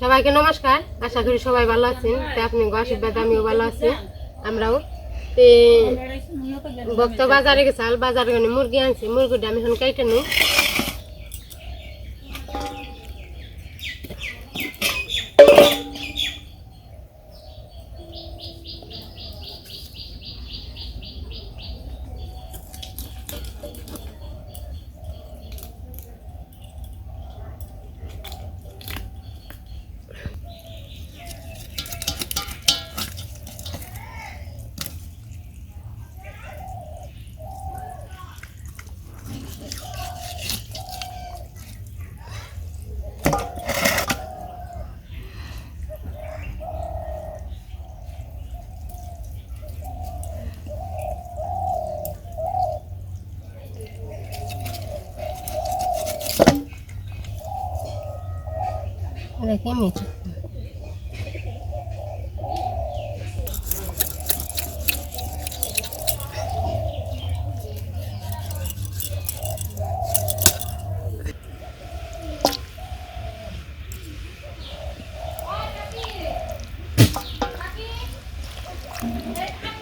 সবাইকে নমস্কার। আশা করি সবাই ভালো আছেন। তো আপনি আশীর্বাদ আমিও ভালো আছি। আমরাও। তে ভক্ত বাজারে গেছাল বাজারে মুরগি আনছি, মুরগিটা আমি এখন কাইটে নিই। Hey, hey.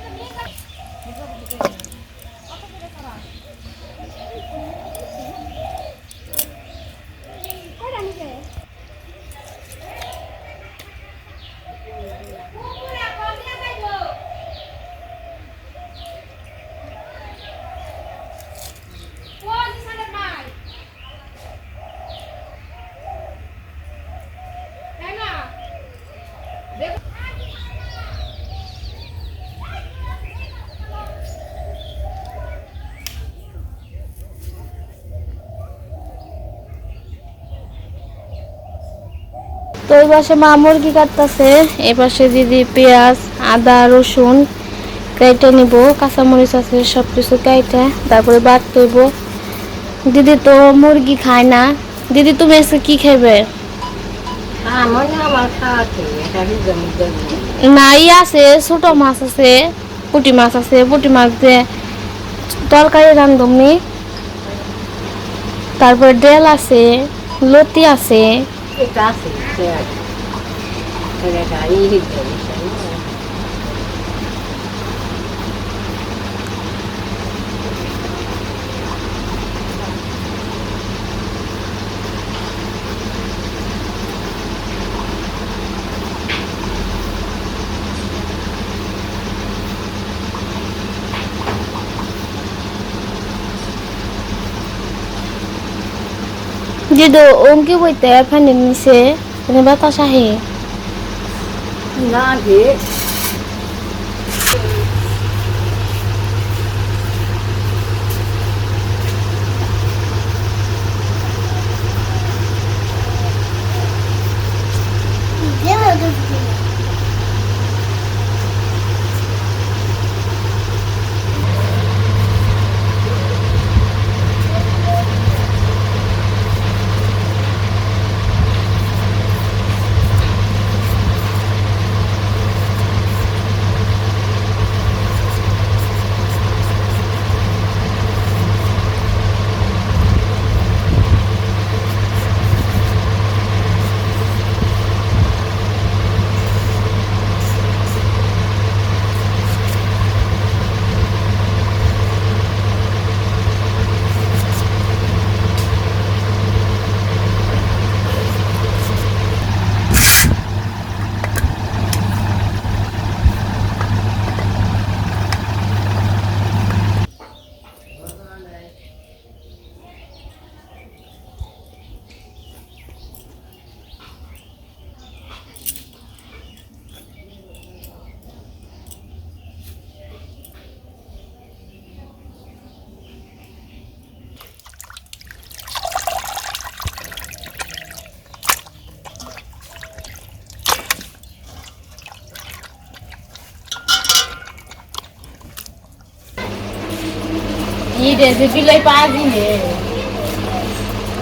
তো এই পাশে মা মুরগি কাটতেছে এই পাশে দিদি পেঁয়াজ আদা রসুন কেটে নিব কাঁচামরিচ আছে সব কিছু কেটে তারপরে বাটতে হইব দিদি তো মুরগি খায় না। দিদি তুমি এসে কি খাবে না হিজাম নাই আছে ছোট মাছ আছে পুঁটি মাছ আছে পুটি মাছ দিয়ে তরকারি রান্ধুমনি তারপরে ডেল আছে লতি আছে এটা আছে এটা দো অঙ্কি বইতে ফ্যানের নিচে বাতাস আহে না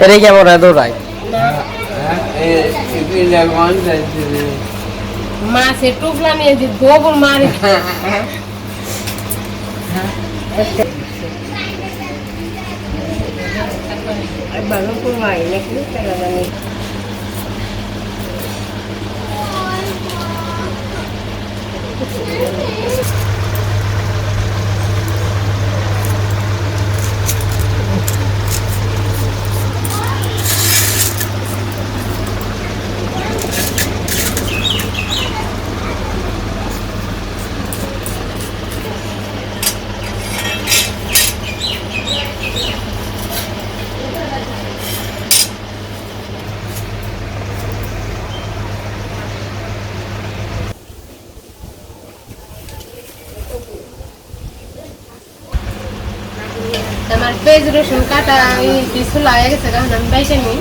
अरे क्या बोल रहा है? दो राय। माँ से टूकला नहीं है गोबर मारे। बालों को मारे निकले चला नहीं? পেঁয়াজ রসুন কাটা পিসুলা হয়ে গেছে কারণ আমি নিই।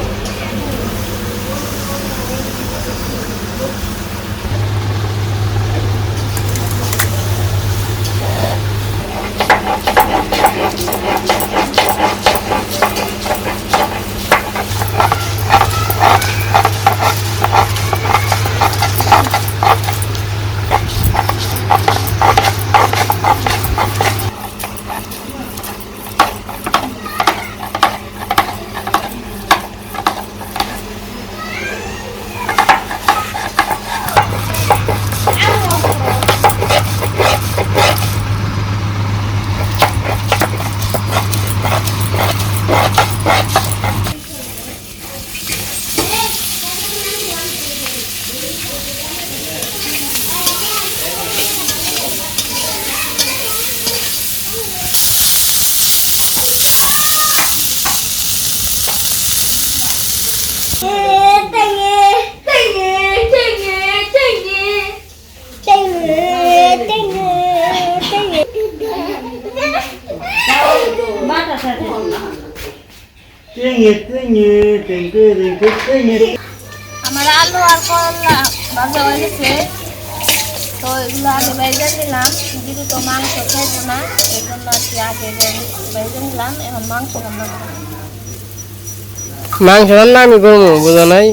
আমার আলু আর করলা ভাজা হয়ে গেছে। তো এগুলো আগে নিলাম। তো মাংস খাইবো না এই জন্য আর কি আগে নিলাম। এখন মাংস রান্না করব। মাংস রান্না আমি করব বুঝো নাই?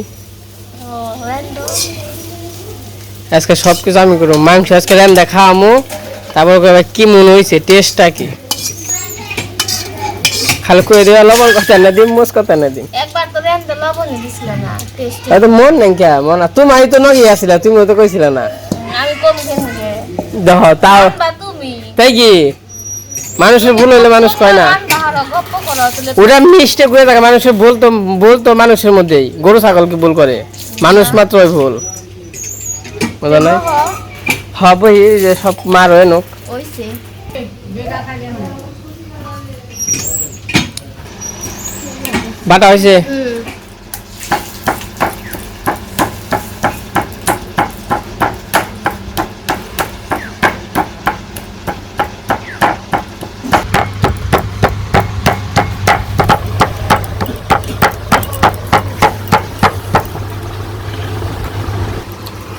আজকে সব কিছু আমি করব। মাংস আজকে রান্না খাওয়ামো তারপর কি মনে হয়েছে টেস্টটা কি? খালি কই লবণ কথা না দিম মোস কথা না দিম। একবার তো লবণ দিছিল না টেস্ট মন নাই কে মন তুমি তো নগি আসিলা তুমি তো কইছিল না। আমি কম যে। তাও। তুমি? তাই কি? মানুষের ভুল হইলে মানুষ কয় না। হলো ওটা মিস্টে করে থাকে মানুষের বলতো বলতো মানুষের মধ্যেই। গরু ছাগলকে ভুল করে? মানুষ মাত্রই ভুল। বুঝো না? হবে যে সব মার হয় নোক। বাটা হয়েছে।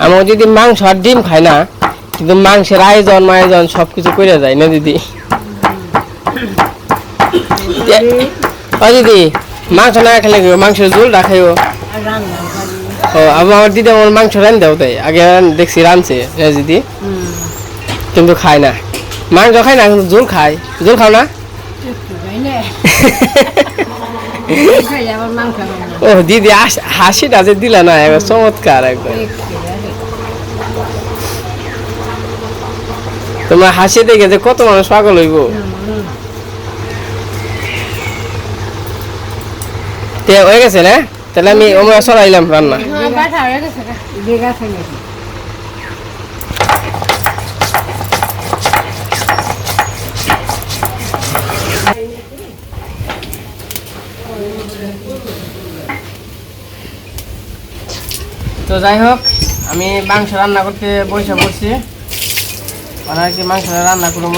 আমার যদি মাংস আর ডিম খায় না কিন্তু মাংসের আয়োজন মায়োজন সব কিছু করে যায় না দিদি। দিদি মাংস না খেলে মাংসের ঝোল রাখাইও ও আবার আমার দিদি আমার মাংস রান দেও তাই। আগে দেখছি রানছে দিদি কিন্তু খায় না। মাংস খায় না, কিন্তু ঝোল খায়। ঝোল খাও না? ও, দিদি হাস- হাসিটা যে দিলা না, এবার চমৎকার একদম তোমার হাসি দেখে যে কত মানুষ পাগল হইব। তে হয়ে গেছে না? তাহলে আমি ওমরা সরাইলাম রান্না। হ্যাঁ তো যাই হোক আমি মাংস রান্না করতে বসে পড়ছি। মানে আর কি মাংস রান্না করব?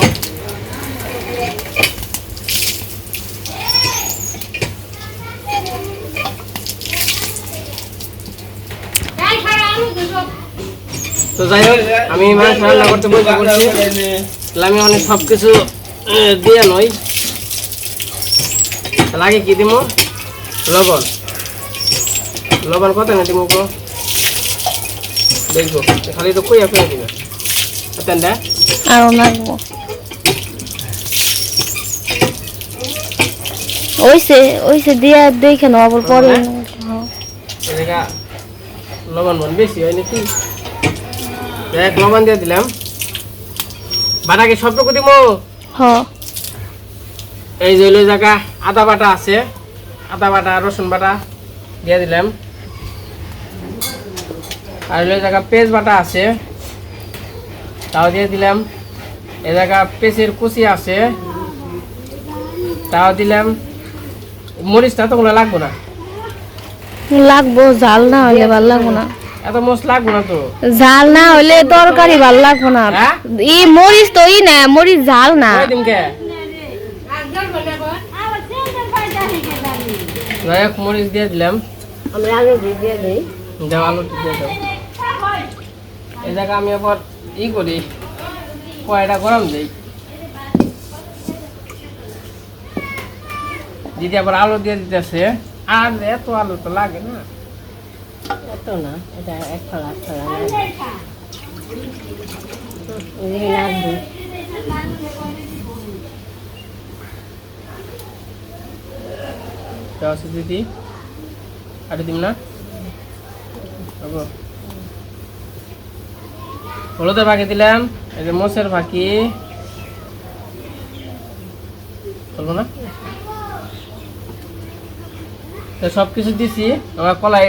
তো যাই হোক আমি মাংস রান্না করতে বসে পড়ছি। তাহলে আমি অনেক সব কিছু দিয়ে নই তাহলে আগে কি দিব লবণ। লবণ কত না দিব গো দেখব। খালি তো কই আপনার দিবে। আতেন আরও লাগবো। দিয়া দেখে নাও আবার পরে হ্যাঁ। লবণ বেশি হয় নাকি? দেখ লবণ দিয়ে দিলাম। বাটাকে সবটুকু দিব হ। এই যে ওই জায়গা আদা বাটা আছে। আদা বাটা রসুন বাটা দিয়ে দিলাম। আর ওই জায়গা পেঁয়াজ বাটা আছে তাও দিয়ে দিলাম। এ জায়গা পেঁচের কুচি আছে তাও দিলাম। মরিচটা তো কোনো লাগবো না। লাগবো জাল না হলে ভালো লাগবো না। এত মরিচ লাগবো না তো। জাল না হলে তরকারি ভালো লাগবো না। হ্যাঁ? ই মরিচ তো ই না মরিচ জাল না। হোক মরিচ দিয়ে দিলাম। আমরা আলু দিয়ে দিই। দাও আলুটি দিয়ে দাও। এই জায়গা আমি আবার ই করি কয়টা গরম দিই। দিদি আবার আলু দিয়ে দিতেছে। আর এত আলু তো লাগে না। এত না, এটা এক ফলা দিদি। আর দিম না? হলুদের ফাঁকি দিলাম, এই মোষের ফাঁকি। বলব না? সব কিছু দিছি, আমার কলাই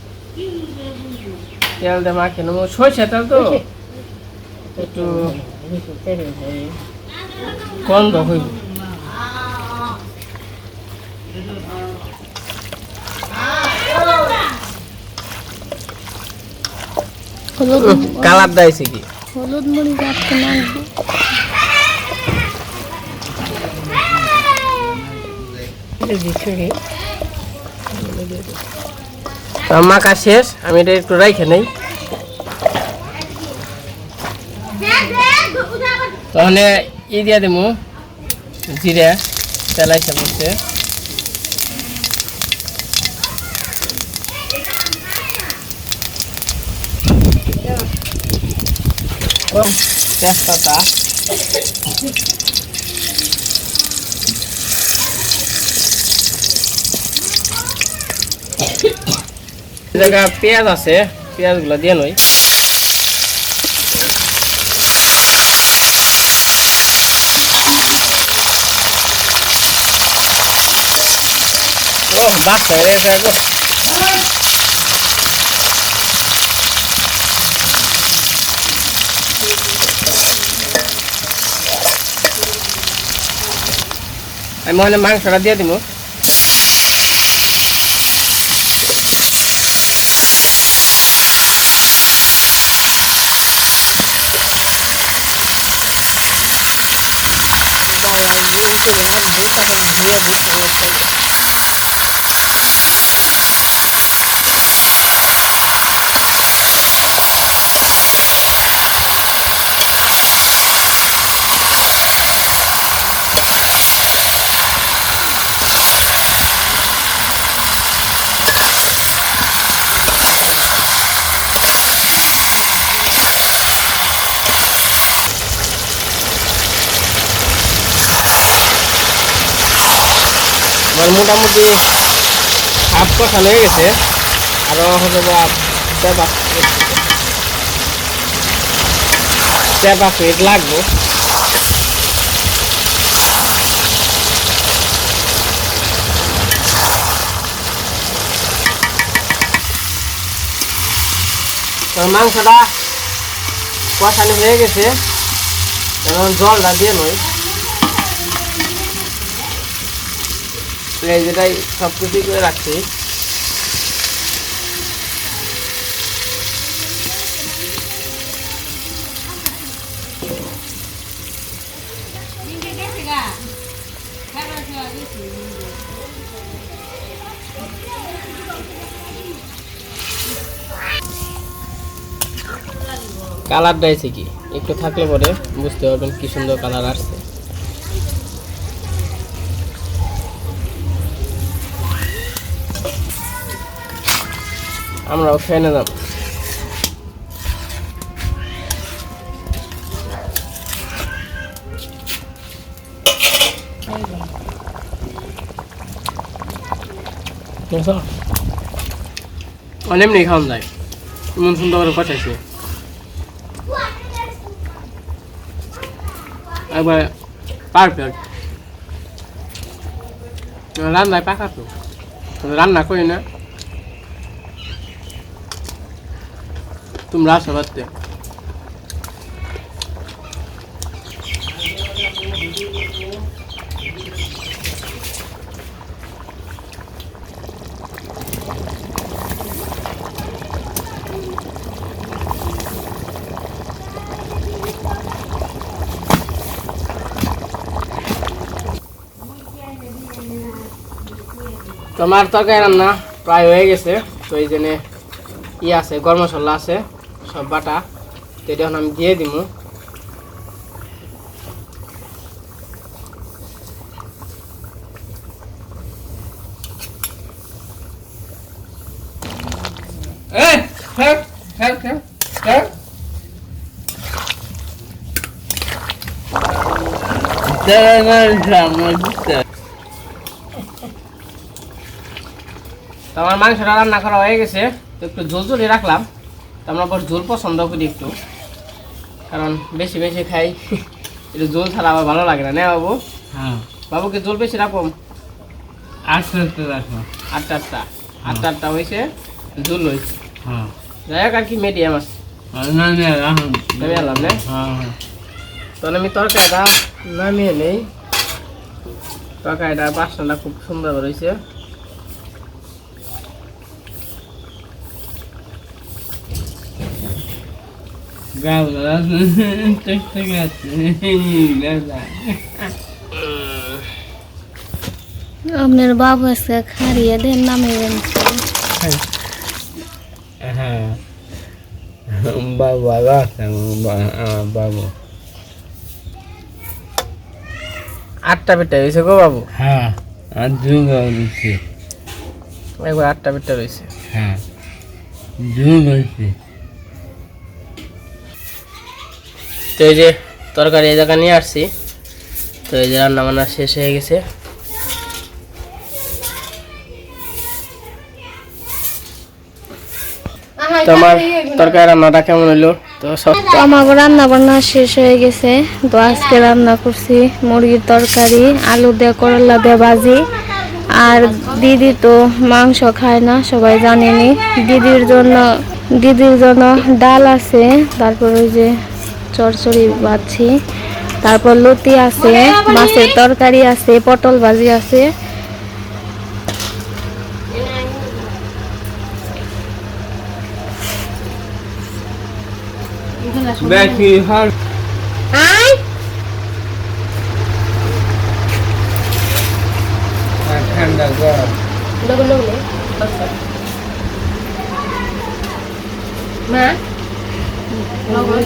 তেল দিয়ে মাখে নেব। সরষে তেল তো। একটু গন্ধ হইব হলুদ কালার দিয়েছে কি। হলুদ মরিচ আজকে মাখবো তো মাখা শেষ, আমি এটা একটু রাইখে নেই। তাহলে ই দিয়ে দেবো জিরে তেলাইছে বসছে তেজপাতা। জায়গা পেঁয়াজ আছে, পেঁয়াজগুলো দিয়ে নই ও বাচ্চা হয়ে গেছে গো। আমি মনে মাংসটা দিয়ে দিব 这个，我们不打算，我们也不是说。আমার মোটামুটি হাফ কষানো হয়ে গেছে। আরও বা চার পাঁচ মিনিট লাগবে। মাংসটা কষানো হয়ে গেছে। জলটা দিয়ে নয়। এই যেটাই সব কিছুই করে রাখছি। কালারটা এসে কি? একটু থাকলে পরে বুঝতে পারবেন কি সুন্দর কালার আসছে। আমরাও খেয়ে নিলাম অনেক নেই খাওয়ান যায় এমন সুন্দর করে পচাইছে একবার পারফেক্ট রান্নায় পাকা তো রান্না করি না তোমরা আসো বাড়তে তোমার তরকারি রান্না প্রায় হয়ে গেছে, তো এই জন্য ই আছে গরম মশলা আছে। বাটা তো এটা এখন আমি দিয়ে দিব আমার মাংসটা রান্না করা হয়ে গেছে তো একটু ঝোল ঝোলই রাখলাম। আমরা আবার ঝোল পছন্দ করি একটু। কারণ বেশি বেশি খাই। একটু ঝোল ছাড়া আবার ভালো লাগে না না বাবু? হ্যাঁ। বাবুকে ঝোল বেশি রাখুন আস্তে আস্তে রাখো আটটা আটটা। আটটা আটটা হয়েছে ঝোল হয়েছে হ্যাঁ। যাই হোক আর কি মিডিয়াম আছে। নামিয়ে আনলাম। না? হ্যাঁ হ্যাঁ। আমি তরকারিটা নামিয়ে নেই। তরকারিটা বাসনটা খুব সুন্দর রয়েছে আপনার বাবু আজকে খারিয়ে দেন নামে হ্যাঁ। বাবু ভালো আছে বাবু। আটটা পিঠা হয়েছে গো বাবু? হ্যাঁ। আর যুগ হচ্ছে একবার আটটা পিঠা রয়েছে। হ্যাঁ। যুগ হচ্ছে তো এই যে তরকারি এই জায়গা নিয়ে আসছি। তো এই যে রান্না বান্না শেষ হয়ে গেছে। তো আমার তরকারি রান্নাটা কেমন হলো? তো সব আমার রান্না বান্না শেষ হয়ে গেছে। তো আজকে রান্না করছি মুরগির তরকারি আলু দিয়ে করলা দিয়ে ভাজি। আর দিদি তো মাংস খায় না সবাই জানেনি। দিদির জন্য দিদির জন্য ডাল আছে। তারপর ওই যে চরচড়ি বাছি তারপর লতি আছে মাছের তরকারি আছে পটল ভাজি আছে। দেখি হার গরম মা লবণ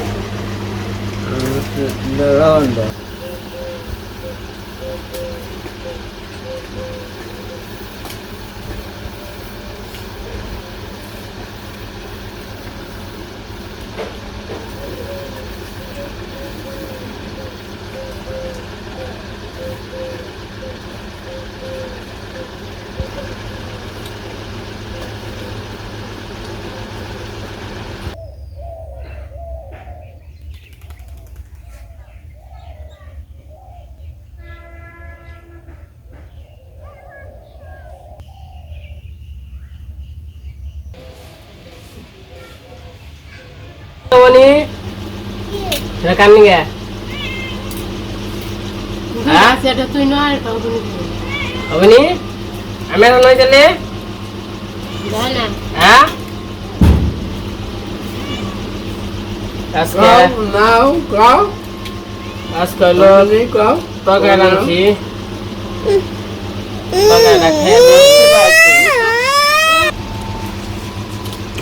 মনি সেটা কান্নি গে হ্যাঁ সেটা তুই নয় পাবো হবনি আমি আর নয় তাহলে যায় না হ্যাঁ আজকে নাও কাও আজকে হলো কাও তরকারিটা খেয়ে বসতে পারছি।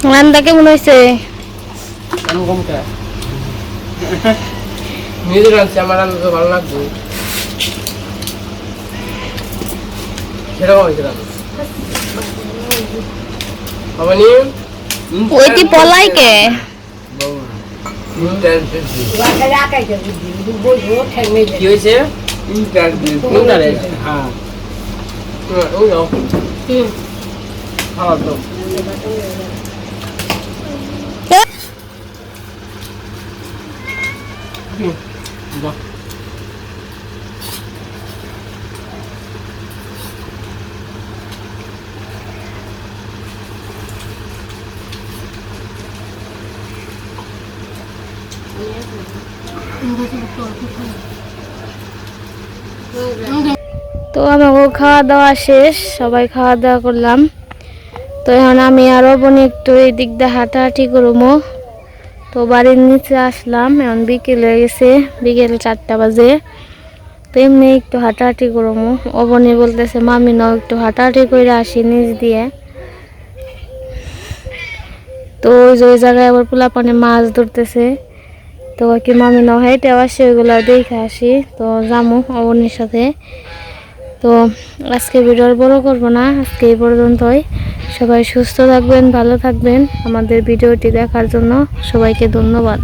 রান্না কেমন হয়েছে আমি কম কে নিজে রাঁধছি আমার রান্না তো ভালো লাগবে সেরকম হয়েছে রান্না হবনি ওইটি পলাই কে? কি হয়েছে? হ্যাঁ। যাও। খাওয়া তো হুম, বাহ। তো আমাকে খাওয়া দাওয়া শেষ, সবাই খাওয়া দাওয়া করলাম। তো এখন আমি আরও বোন একটু এই দিক দিয়ে হাঁটাহাঁটি করব। তো বাড়ির নিচে আসলাম, এখন বিকেল হয়ে গেছে, বিকেল চারটা বাজে। তো এমনি একটু হাঁটাহাঁটি করব। অবনি বলতেছে, মামি, নাও একটু হাঁটাহাঁটি করে আসি নিচ দিয়ে। তো ওই যে ওই জায়গায় আবার পোলাপানে মাছ ধরতেছে। তো কি, মামি, নাও হেঁটে আসে, ওইগুলো দেখে আসি। তো যামু অবনির সাথে। তো আজকে ভিডিও আর বড় করব না, আজকে এই পর্যন্তই। সবাই সুস্থ থাকবেন, ভালো থাকবেন। আমাদের ভিডিওটি দেখার জন্য সবাইকে ধন্যবাদ।